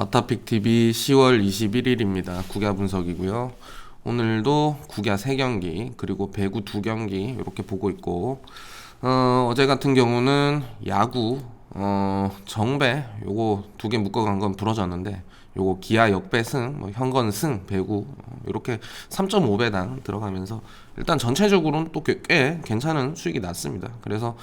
마타픽 TV 10월 21일입니다. 국야 분석이고요. 오늘도 국야 3경기 그리고 배구 2경기 이렇게 보고 있고 어, 어제 같은 경우는 야구 어, 정배 요거 두 개 묶어간 건 부러졌는데 요거 기아 역배승, 뭐 현건 승, 배구 어, 이렇게 3.5배당 들어가면서 일단 전체적으로는 또 꽤 괜찮은 수익이 났습니다. 그래서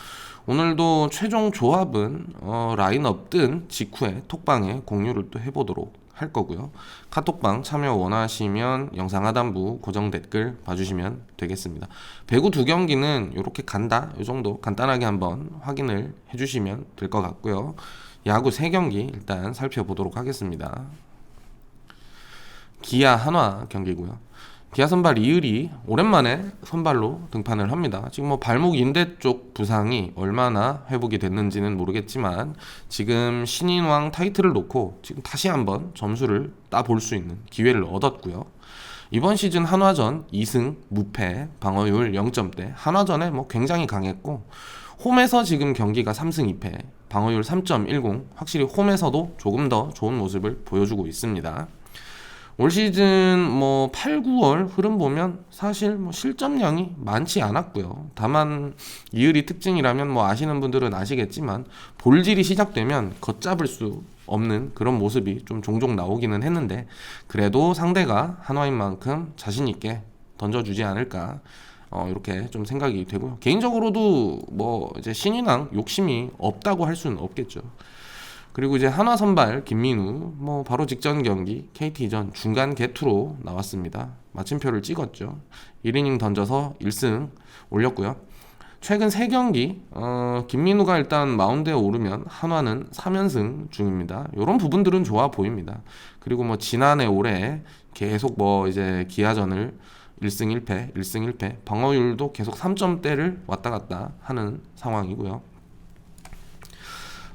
오늘도 최종 조합은 어, 라인업 뜬 직후에 톡방에 공유를 또 해보도록 할 거고요. 카톡방 참여 원하시면 영상 하단부 고정 댓글 봐주시면 되겠습니다. 배구 두 경기는 이렇게 간다, 이 정도 간단하게 한번 확인을 해주시면 될 것 같고요. 야구 세 경기 일단 살펴보도록 하겠습니다. 기아 한화 경기고요. 기아 선발 이을이 오랜만에 선발로 등판을 합니다. 지금 뭐 발목 인대 쪽 부상이 얼마나 회복이 됐는지는 모르겠지만 지금 신인왕 타이틀을 놓고 지금 다시 한번 점수를 따볼 수 있는 기회를 얻었고요. 이번 시즌 한화전 2승 무패 방어율 0점대 한화전에 뭐 굉장히 강했고 홈에서 지금 경기가 3승 2패 방어율 3.10 확실히 홈에서도 조금 더 좋은 모습을 보여주고 있습니다. 올 시즌 뭐 8, 9월 흐름 보면 사실 뭐 실점량이 많지 않았고요. 다만 이을이 특징이라면 뭐 아시는 분들은 아시겠지만 볼질이 시작되면 걷잡을 수 없는 그런 모습이 좀 종종 나오기는 했는데 그래도 상대가 한화인 만큼 자신 있게 던져주지 않을까 어, 이렇게 좀 생각이 되고요. 개인적으로도 뭐 이제 신인왕 욕심이 없다고 할 수는 없겠죠. 그리고 이제 한화 선발 김민우 뭐 바로 직전 경기 KT전 중간 개투로 나왔습니다. 마침표를 찍었죠. 1이닝 던져서 1승 올렸고요. 최근 3경기 어, 김민우가 일단 마운드에 오르면 한화는 3연승 중입니다. 이런 부분들은 좋아 보입니다. 그리고 뭐 지난해 올해 계속 뭐 이제 기아전을 1승 1패, 1승 1패, 방어율도 계속 3점대를 왔다 갔다 하는 상황이고요.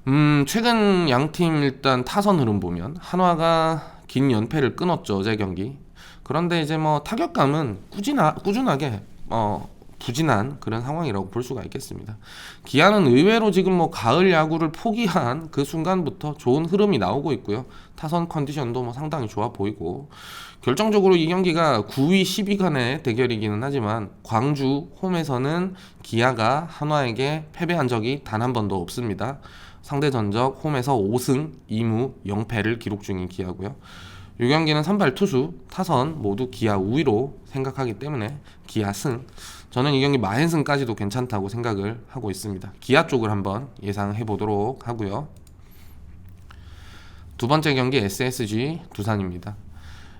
음, 최근 양팀 일단 타선 흐름 보면 한화가 긴 연패를 끊었죠, 어제 경기. 그런데 이제 뭐 타격감은 꾸준하, 꾸준하게 어, 부진한 그런 상황이라고 볼 수가 있겠습니다. 기아는 의외로 지금 뭐 가을 야구를 포기한 그 순간부터 좋은 흐름이 나오고 있고요. 타선 컨디션도 뭐 상당히 좋아 보이고 결정적으로 이 경기가 9위 10위 간의 대결이기는 하지만 광주 홈에서는 기아가 한화에게 패배한 적이 단 한 번도 없습니다. 상대 전적 홈에서 5승 2무 0패를 기록 중인 기아고요. 이 경기는 선발 투수, 타선 모두 기아 우위로 생각하기 때문에 기아 승. 저는 이 경기 마행승까지도 괜찮다고 생각을 하고 있습니다. 기아 쪽을 한번 예상해 보도록 하고요. 두 번째 경기 SSG 두산입니다.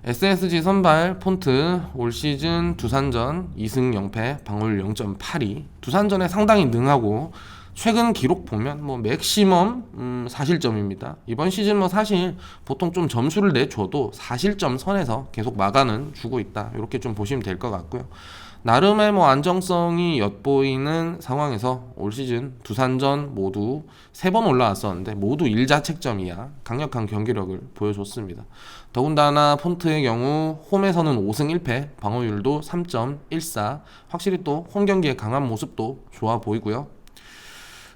SSG 선발 폰트 올 시즌 두산전 2승 0패 방어율 0.82 두산전에 상당히 능하고 최근 기록 보면 뭐 맥시멈 음, 4실점입니다. 이번 시즌 뭐 사실 보통 좀 점수를 내줘도 4실점 선에서 계속 막아는 주고 있다. 이렇게 좀 보시면 될 것 같고요. 나름의 뭐 안정성이 엿보이는 상황에서 올 시즌 두산전 모두 세 번 올라왔었는데 모두 일자책점 이야 강력한 경기력을 보여줬습니다. 더군다나 폰트의 경우 홈에서는 5승 1패 방어율도 3.14 확실히 또 홈 경기의 강한 모습도 좋아 보이고요.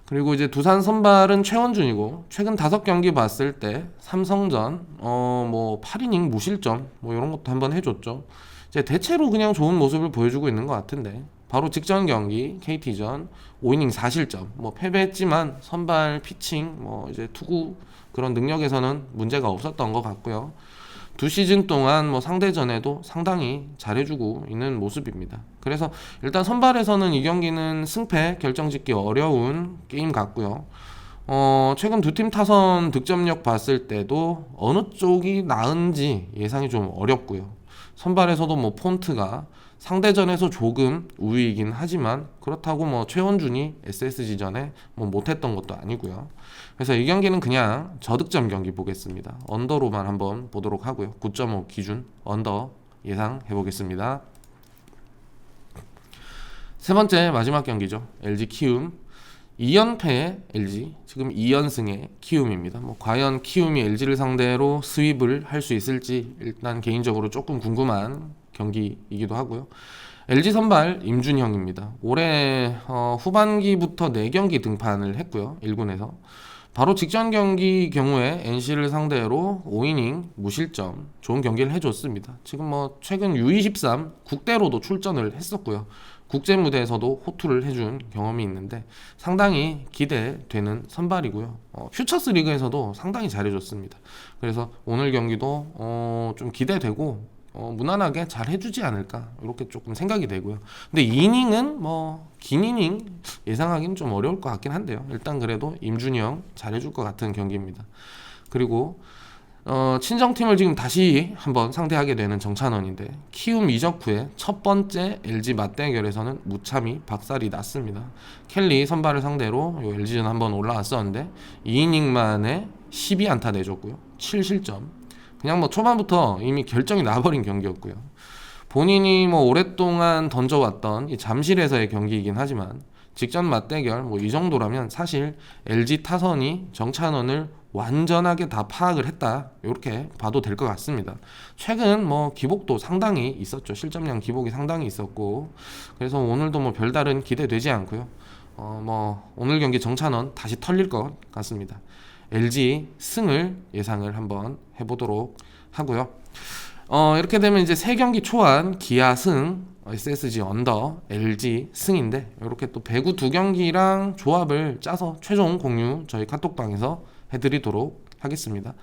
그리고 이제 두산 선발은 최원준이고 최근 다섯 경기 봤을 때 삼성전 어 뭐 8이닝 무실점 뭐 이런 것도 한번 해줬죠. 이제 대체로 그냥 좋은 모습을 보여주고 있는 것 같은데 바로 직전 경기 KT전 5이닝 4실점 뭐 패배했지만 선발 피칭 뭐 이제 투구 그런 능력에서는 문제가 없었던 것 같고요. 두 시즌 동안 뭐 상대전에도 상당히 잘해주고 있는 모습입니다. 그래서 일단 선발에서는 이 경기는 승패 결정짓기 어려운 게임 같고요. 어, 최근 두 팀 타선 득점력 봤을 때도 어느 쪽이 나은지 예상이 좀 어렵고요. 선발에서도 뭐 폰트가 상대전에서 조금 우위이긴 하지만 그렇다고 뭐 최원준이 SSG전에 뭐 못했던 것도 아니고요. 그래서 이 경기는 그냥 저득점 경기 보겠습니다. 언더로만 한번 보도록 하고요. 9.5 기준 언더 예상해 보겠습니다. 세 번째 마지막 경기죠. LG 키움 2연패의 LG 지금 2연승의 키움입니다. 뭐 과연 키움이 LG를 상대로 스윕을 할 수 있을지 일단 개인적으로 조금 궁금한 경기이기도 하고요. LG 선발 임준형입니다. 올해 어, 후반기부터 4경기 등판을 했고요. 1군에서 바로 직전 경기 경우에 NC를 상대로 5이닝 무실점 좋은 경기를 해줬습니다. 지금 뭐 최근 U23 국대로도 출전을 했었고요. 국제 무대에서도 호투를 해준 경험이 있는데 상당히 기대되는 선발이고요. 어, 퓨처스 리그에서도 상당히 잘해줬습니다. 그래서 오늘 경기도 어, 좀 기대되고 어, 무난하게 잘 해주지 않을까 이렇게 조금 생각이 되고요. 근데 이닝은 뭐 긴 이닝 예상하기는 좀 어려울 것 같긴 한데요. 일단 그래도 임준이 형 잘해줄 것 같은 경기입니다. 그리고 어, 친정팀을 지금 다시 한번 상대하게 되는 정찬원인데 키움 이적 후에 첫 번째 LG 맞대결에서는 무참히 박살이 났습니다. 켈리 선발을 상대로 요 LG전 한번 올라왔었는데 2이닝 만에 12안타 내줬고요. 7실점. 그냥 뭐 초반부터 이미 결정이 나버린 경기였고요. 본인이 뭐 오랫동안 던져왔던 이 잠실에서의 경기이긴 하지만 직전 맞대결 뭐 이 정도라면 사실 LG 타선이 정찬원을 완전하게 다 파악을 했다 이렇게 봐도 될 것 같습니다. 최근 뭐 기복도 상당히 있었죠. 실점량 기복이 상당히 있었고 그래서 오늘도 뭐 별다른 기대되지 않고요. 어 뭐 오늘 경기 정찬원 다시 털릴 것 같습니다. LG 승을 예상을 한번 해보도록 하고요. 어, 이렇게 되면 이제 세 경기 초안 기아 승, SSG 언더, LG 승인데 이렇게 또 배구 두 경기랑 조합을 짜서 최종 공유 저희 카톡방에서 해드리도록 하겠습니다.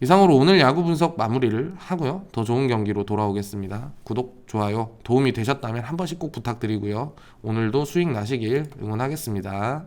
이상으로 오늘 야구 분석 마무리를 하고요. 더 좋은 경기로 돌아오겠습니다. 구독, 좋아요 도움이 되셨다면 한 번씩 꼭 부탁드리고요. 오늘도 수익 나시길 응원하겠습니다.